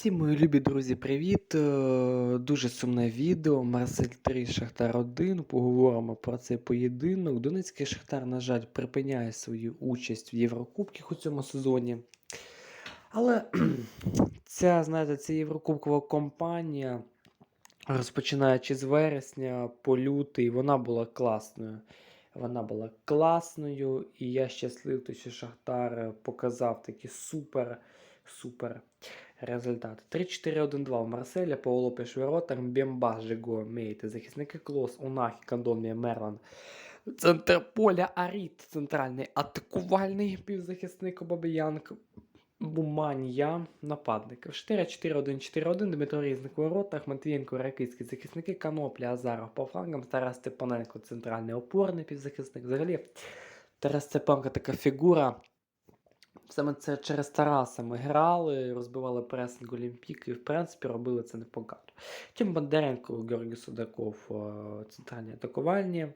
Всім мої любі друзі, привіт! Е, Дуже сумне відео. Марсель 3, Шахтар 1. Поговоримо про цей поєдинок. Донецький Шахтар, на жаль, припиняє свою участь в Єврокубках у цьому сезоні. Але ця, знаєте, ця Єврокубкова кампанія, розпочинаючи з вересня по лютий, вона була класною. Вона була класною, і я щасливий, що Шахтар е, показав такі супер, супер результати. 3-4-1-2 в Марселя, Пауло Пешверотер, Бемба, Жего, Мейте, захисники Клос, Унахі, Кандомія, Мерлан. Центр поля Аріт, центральний атакувальний півзахисник Бабіянк. Буманія, нападник. 4-4-1-4-1, Дмитро Різник у воротах, Матвієнко, Ракицький захисники, Канопля, Азаров по флангам, Тарас Степаненко, центральний опорний півзахисник. Взагалі, Тарас Степанко така фігура. Саме це через Тараса ми грали, розбивали пресинг Олімпіки і, в принципі, робили це непогано. Тим Бондаренко, Георгій Судаков, е, центральні атакувальні,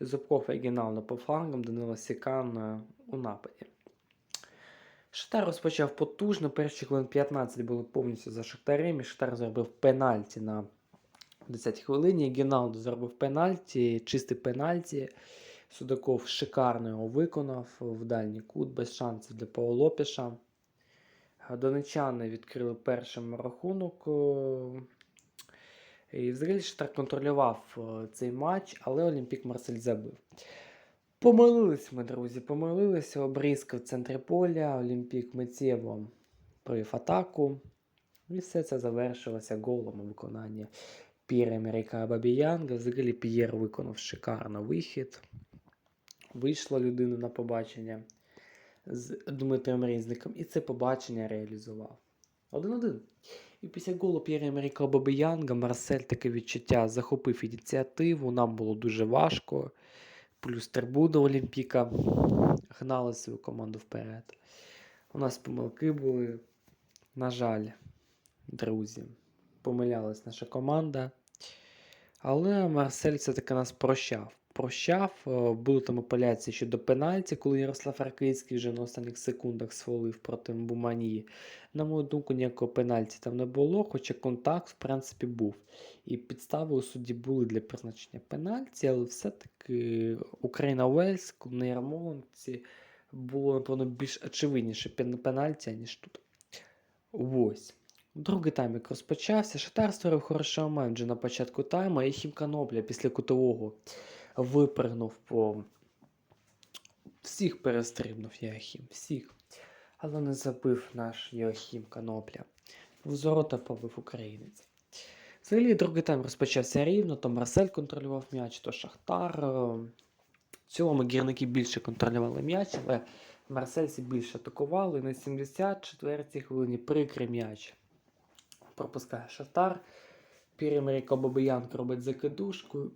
Зубков оригінально по флангам, Данило Сікан е, у нападі. Шахтар розпочав потужно, перші хвилин 15 були повністю за Шахтарем, і Шахтар зробив пенальті на 10 хвилині. Гіналдо зробив пенальті, чистий пенальті. Судаков шикарно його виконав в дальній кут, без шансів для Паолопіша. Донечани відкрили першим рахунок. е, І взагалі Шахтар контролював е, цей матч, але Олімпік Марсель забив. Помилились ми, друзі, помилилися. Обрізка в центрі поля. Олімпік миттєво провів атаку. І все це завершилося голом у виконанні П'єра Америка Бабіянга. Взагалі П'єр виконав шикарно вихід. Вийшла людина на побачення з Дмитром Різником, і це побачення реалізував. Один-один. І після голу П'єра Америка Бабіянга Марсель таке відчуття захопив ініціативу. Нам було дуже важко. Плюс трибуна Олімпіка гнали свою команду вперед. У нас помилки були. На жаль, друзі, помилялась наша команда. Але Марсель все-таки нас прощав. Прощав, е, були там апеляції щодо пенальті, коли Ярослав Ракицький вже на останніх секундах свалив проти Буманії. На мою думку, ніякого пенальті там не було, хоча контакт, в принципі, був. І підстави у суді були для призначення пенальті, але все-таки Україна Уельс, на Ярмолинці було, напевно, більш очевидніше пенальті, ніж тут. Ось. Другий таймік розпочався. Шатар створив хороший момент вже на початку тайму, і Хімканопля після кутового випригнув по. Всіх перестрибнув Яхім, всіх. Але не забив наш Йохім Канопля. В зорота побив українець. Взагалі, другий тайм розпочався рівно, то Марсель контролював м'яч, то Шахтар. Е, В цілому гірники більше контролювали м'яч, але Марсельці більше атакували. На 74-й хвилині прикрий м'яч. Пропускає Шахтар. Пірімеріко Бабиянко робить закидушку.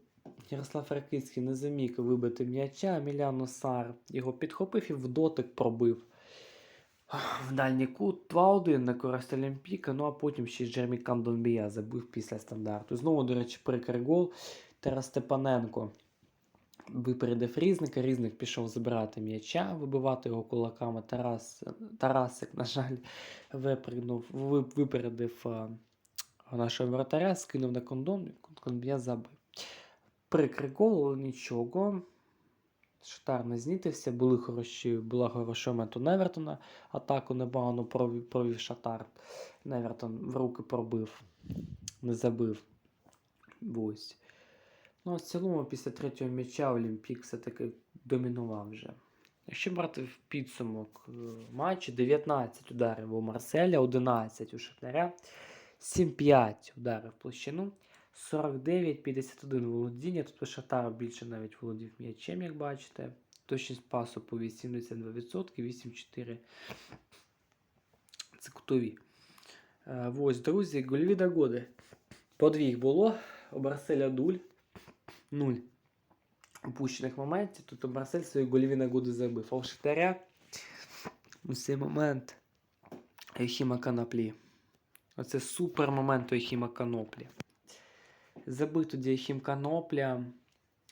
Ярослав Ракицький не заміг вибити м'яча. Міляно Сар його підхопив і в дотик пробив. В дальній кут 2-1 на користь Олімпіка, ну а потім ще Джермі Кандонбія забив після стандарту. Знову, до речі, прикрий гол. Тарас Степаненко випередив Різника. Різник пішов забирати м'яча, вибивати його кулаками. Тарас, Тарасик, на жаль, випригнув, випередив нашого вратаря, скинув на кондон, Кондбія забив. Але нічого. Шатар не знітився, були хороші, була хороша мета Невертона. Атаку непогано провів, провів Шатар. Невертон в руки пробив, не забив. Ось. Ну, в цілому, після третього м'яча Олімпік все-таки домінував вже. Якщо брати в підсумок е, матчу, 19 ударів у Марселя, 11 у Шахтаря, 7-5 ударів в площину, 49-51 володіння. Тут у більше навіть володів м'ячем, як бачите. Точність пасу по 82%, 8-4 це кутові. Е, Ось, друзі, гольові догоди. По дві їх було. У Марселя дуль. Нуль упущених моментів. Тут у Марсель свої гольові нагоди забив. А у Шахтаря у цей момент Ехіма Канаплі. Оце супер момент Ехіма Каноплі. Забив тоді Ехім Канопля.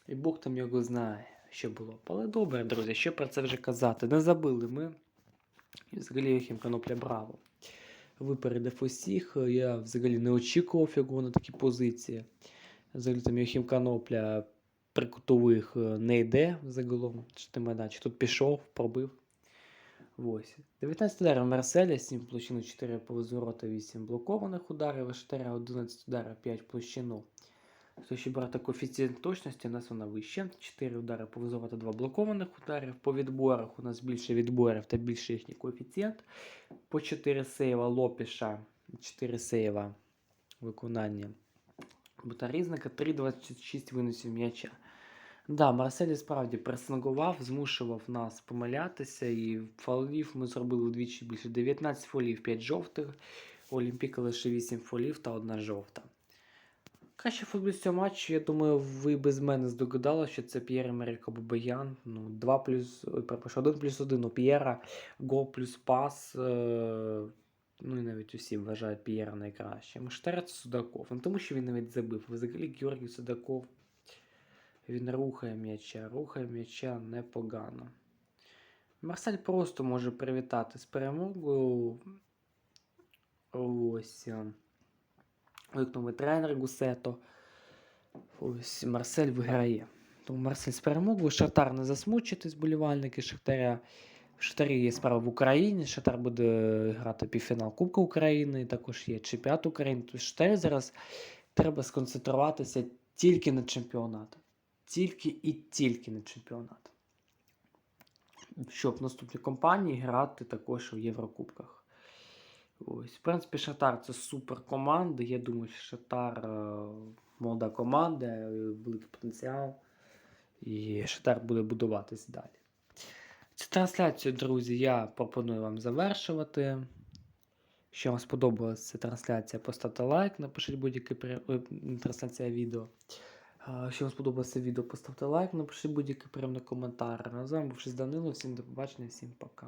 І Бог там його знає, що було. Але добре, друзі, що про це вже казати. Не забили ми. І взагалі Ехім Канопля браво. випередив усіх. Я взагалі не очікував його на такі позиції. Взагалі там Йохім Канопля при кутових е, не йде загалом. Чи. Тут пішов, пробив. Ось. 19 ударів Марселя, 7 площину, 4 повозворота, 8 блокованих ударів, Ваштаря 11 ударів, 5 площину. Якщо брати коефіцієнт точності, у нас вона вища. 4 удари ворота, 2 блокованих ударів. По відборах у нас більше відборів та більше їхній коефіцієнт. По 4 сейва Лопіша, 4 сейва виконання. Бутарізника 3,26 виносів м'яча. Да, Марселі справді пресингував, змушував нас помилятися, і фолів ми зробили вдвічі більше. 19 фолів, 5 жовтих, у Олімпіка лише 8 фолів та 1 жовта. Кращий футболіст цього матчу, я думаю, ви без мене здогадали, що це П'єр Емерік Бабаян. Ну, 2 плюс, ой, перепрошую, 1 плюс 1 у П'єра, гол плюс пас. Е- ну і навіть усі вважають П'єра найкращим. Штар Судаков. Ну, тому що він навіть забив. Взагалі Георгій Судаков. Він рухає м'яча, рухає м'яча непогано. Марсель просто може привітати з перемогою. Ось. Викнув тренер Гусето. Ось Марсель виграє. Тому Марсель з перемогою. Шахтар не засмучитись, болівальники Шахтаря. В Шахтарі є справа в Україні. Шахтар буде грати півфінал Кубка України. Також є чемпіонат України. Тобто Шахтарі зараз треба сконцентруватися тільки на чемпіонат. Тільки і тільки на чемпіонат. Щоб в наступній кампанії грати також у Єврокубках. Ось, в принципі, Шахтар це супер команда. Я думаю, що Шахтар е, молода команда, е, великий потенціал. І Шахтар буде будуватись далі. Цю трансляцію, друзі, я пропоную вам завершувати. Якщо вам сподобалася ця трансляція, поставте лайк, напишіть будь-який при- трансляція відео. Якщо вам сподобалося відео, поставте лайк, напишіть будь-який приємний коментар. З вами був Данило, всім до побачення, всім пока.